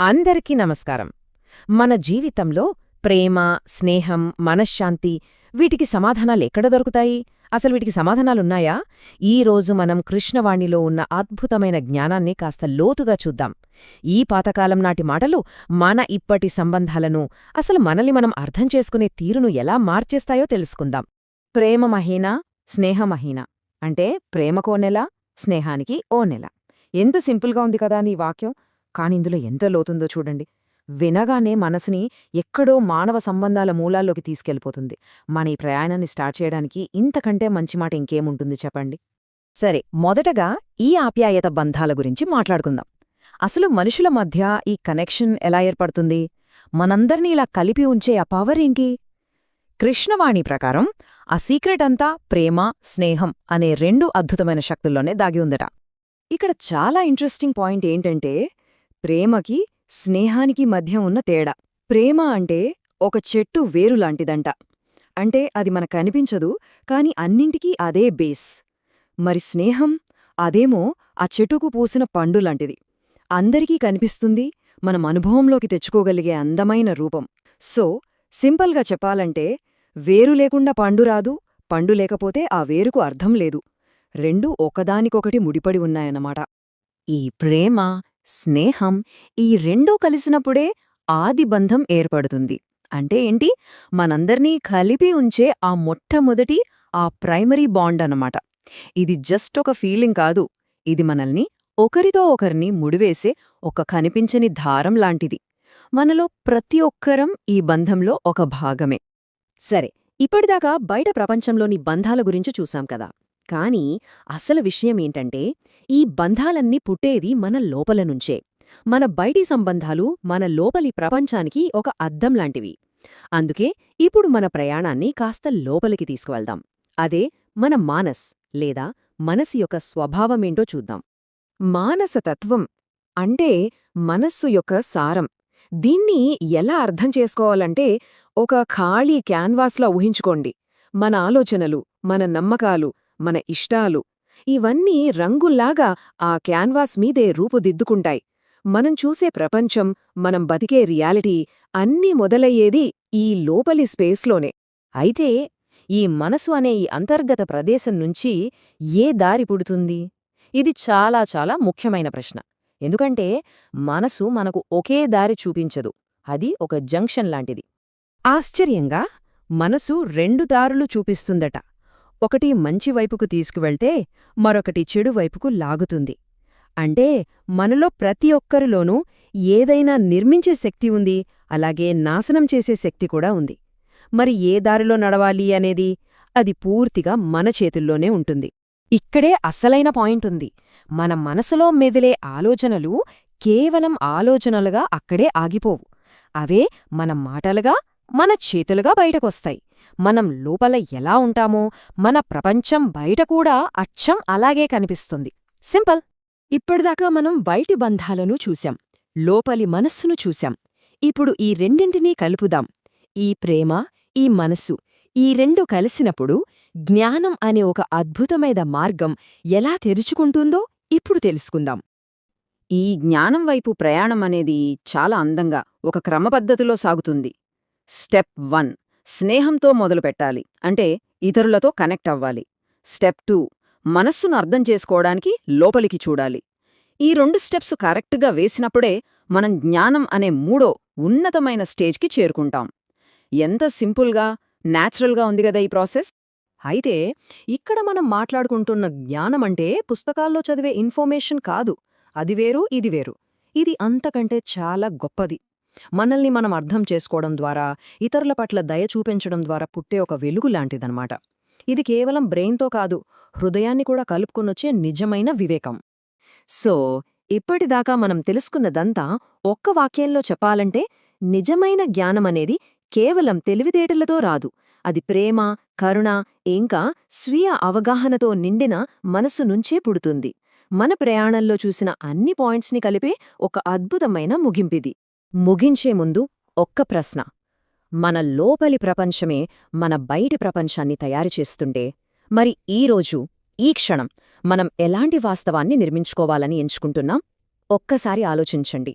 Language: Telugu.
అందరికీ నమస్కారం. మన జీవితంలో ప్రేమ స్నేహం మనశ్శాంతి వీటికి సమాధానాలెక్కడ దొరుకుతాయి? అసలు వీటికి సమాధానాలున్నాయా ఈ రోజు మనం కృష్ణవాణిలో ఉన్న అద్భుతమైన జ్ఞానాన్ని కాస్త లోతుగా చూద్దాం. ఈ పాతకాలం నాటి మాటలు మన ఇప్పటి సంబంధాలను అసలు మనల్ని మనం అర్థం చేసుకునే తీరును ఎలా మార్చేస్తాయో తెలుసుకుందాం. ప్రేమ మహీన స్నేహమహీన అంటే ప్రేమకో నెల స్నేహానికి ఓ నెల. ఎంత సింపుల్గా ఉంది కదా నీ వాక్యం. కాని ఇందులో ఎంత లోతుందో చూడండి. వినగానే మనసుని ఎక్కడో మానవ సంబంధాల మూలాల్లోకి తీసుకెళ్ళిపోతుంది. మన ఈ ప్రయాణాన్ని స్టార్ట్ చేయడానికి ఇంతకంటే మంచి మాట ఇంకేముంటుంది చెప్పండి? సరే మొదటగా ఈ ఆప్యాయత బంధాల గురించి మాట్లాడుకుందాం. అసలు మనుషుల మధ్య ఈ కనెక్షన్ ఎలా ఏర్పడుతుంది? మనందర్నీ ఇలా కలిపి ఉంచే ఆ పవర్ ఏంటి? కృష్ణవాణి ప్రకారం ఆ సీక్రెట్ అంతా ప్రేమ స్నేహం అనే రెండు అద్భుతమైన శక్తుల్లోనే దాగి ఉందట. ఇక్కడ చాలా ఇంట్రెస్టింగ్ పాయింట్ ఏంటంటే ప్రేమకి స్నేహానికి మధ్య ఉన్న తేడా. ప్రేమ అంటే ఒక చెట్టు వేరులాంటిదంట. అంటే అది మన కనిపించదు కాని అన్నింటికీ అదే బేస్. మరి స్నేహం? అదేమో ఆ చెట్టుకు పూసిన పండులాంటిది. అందరికీ కనిపిస్తుంది మనం అనుభవంలోకి తెచ్చుకోగలిగే అందమైన రూపం. సో సింపుల్గా చెప్పాలంటే వేరు లేకుండా పండు రాదు పండు లేకపోతే ఆ వేరుకు అర్థం లేదు. రెండూ ఒకదానికొకటి ముడిపడి ఉన్నాయన్నమాట. ఈ ప్రేమ స్నేహం ఈ రెండూ కలిసినప్పుడే ఆది బంధం ఏర్పడుతుంది. అంటే ఏంటి? మనందర్నీ కలిపి ఉంచే ఆ మొట్టమొదటి ఆ ప్రైమరీ బాండ్ అన్నమాట. ఇది జస్ట్ ఒక ఫీలింగ్ కాదు. ఇది మనల్ని ఒకరితో ఒకరిని ముడివేసే ఒక కనిపించని దారం లాంటిది. మనలో ప్రతి ఒక్కరం ఈ బంధంలో ఒక భాగమే. సరే ఇప్పటిదాకా బయట ప్రపంచంలోని బంధాల గురించి చూసాం కదా? కానీ అసలు విషయమేంటంటే ఈ బంధాలన్నీ పుట్టేది మన లోపల నుంచే. మన బయటి సంబంధాలు మన లోపలి ప్రపంచానికి ఒక అద్దం లాంటివి. అందుకే ఇప్పుడు మన ప్రయాణాన్ని కాస్త లోపలికి తీసుకువెళ్దాం. అదే మన మానస్ లేదా మనసు యొక్క స్వభావమేంటో చూద్దాం. మానసతత్వం అంటే మనస్సు యొక్క సారం. దీన్ని ఎలా అర్థం చేసుకోవాలంటే ఒక ఖాళీ క్యాన్వాస్లా ఊహించుకోండి. మన ఆలోచనలు మన నమ్మకాలు మన ఇష్టాలు. ఇవన్నీ రంగుల్లాగా ఆ క్యాన్వాస్ మీదే రూపుదిద్దుకుంటాయి. మనం చూసే ప్రపంచం మనం బతికే రియాలిటీ అన్నీ మొదలయ్యేది ఈ లోపలి స్పేస్లోనే. అయితే ఈ మనసు అనే ఈ అంతర్గత ప్రదేశం నుంచి ఏ దారి పుడుతుంది? ఇది చాలా చాలా ముఖ్యమైన ప్రశ్న. ఎందుకంటే మనసు మనకు ఒకే దారి చూపించదు. అది ఒక జంక్షన్ లాంటిది. ఆశ్చర్యంగా మనసు రెండు దారులు చూపిస్తుందట. ఒకటి మంచి వైపుకు తీసుకువెళ్తే మరొకటి చెడు వైపుకు లాగుతుంది. అంటే మనలో ప్రతి ఒక్కరిలోనూ ఏదైనా నిర్మించే శక్తి ఉంది అలాగే నాశనం చేసే శక్తి కూడా ఉంది. మరి ఏ దారిలో నడవాలి అనేది అది పూర్తిగా మన చేతుల్లోనే ఉంటుంది. ఇక్కడే అసలైన పాయింట్ ఉంది. మన మనసులో మెదిలే ఆలోచనలు కేవలం ఆలోచనలుగా అక్కడే ఆగిపోవు. అవే మన మాటలుగా మన చేతులుగా బయటకొస్తాయి. మనం లోపల ఎలా ఉంటామో మన ప్రపంచం బయట కూడా అచ్చం అలాగే కనిపిస్తుంది. సింపుల్. ఇప్పటిదాకా మనం బయటి బంధాలను చూశాం లోపలి మనస్సును చూశాం. ఇప్పుడు ఈ రెండింటినీ కలుపుదాం. ఈ ప్రేమ ఈ మనస్సు ఈ రెండు కలిసినప్పుడు జ్ఞానం అనే ఒక అద్భుతమైన మార్గం ఎలా తెరుచుకుంటుందో ఇప్పుడు తెలుసుకుందాం. ఈ జ్ఞానం వైపు ప్రయాణం అనేది చాలా అందంగా ఒక క్రమపద్ధతిలో సాగుతుంది. Step one. స్నేహంతో మొదలుపెట్టాలి. అంటే ఇతరులతో కనెక్ట్ అవ్వాలి. స్టెప్ టూ మనస్సును అర్థం చేసుకోవడానికి లోపలికి చూడాలి. ఈ రెండు స్టెప్స్ కరెక్ట్గా వేసినప్పుడే మనం జ్ఞానం అనే మూడో ఉన్నతమైన స్టేజ్కి చేరుకుంటాం. ఎంత సింపుల్గా న్యాచురల్గా ఉంది కదా ఈ ప్రాసెస్? అయితే ఇక్కడ మనం మాట్లాడుకుంటున్న జ్ఞానమంటే పుస్తకాల్లో చదివే ఇన్ఫర్మేషన్ కాదు. అది వేరు ఇది వేరు. ఇది అంతకంటే చాలా గొప్పది. మనల్ని మనం అర్థం చేసుకోవడం ద్వారా ఇతరుల పట్ల దయ చూపించడం ద్వారా పుట్టే ఒక వెలుగు లాంటిదన్నమాట. ఇది కేవలం బ్రెయిన్తో కాదు హృదయాన్ని కూడా కలుపుకొనొచ్చే నిజమైన వివేకం. సో ఇప్పటిదాకా మనం తెలుసుకున్నదంతా ఒక్క వాక్యంలో చెప్పాలంటే నిజమైన జ్ఞానమనేది కేవలం తెలివితేటలతో రాదు. అది ప్రేమ కరుణ ఇంకా స్వీయ అవగాహనతో నిండిన మనసు నుంచే పుడుతుంది. మన ప్రయాణంలో చూసిన అన్ని పాయింట్స్ని కలిపే ఒక అద్భుతమైన ముగింపిది. ముగించే ముందు ఒక్క ప్రశ్న. మన లోపలి ప్రపంచమే మన బయటి ప్రపంచాన్ని తయారు చేస్తుంటే మరి ఈరోజు ఈ క్షణం మనం ఎలాంటి వాస్తవాన్ని నిర్మించుకోవాలని ఎంచుకుంటున్నాం? ఒక్కసారి ఆలోచించండి.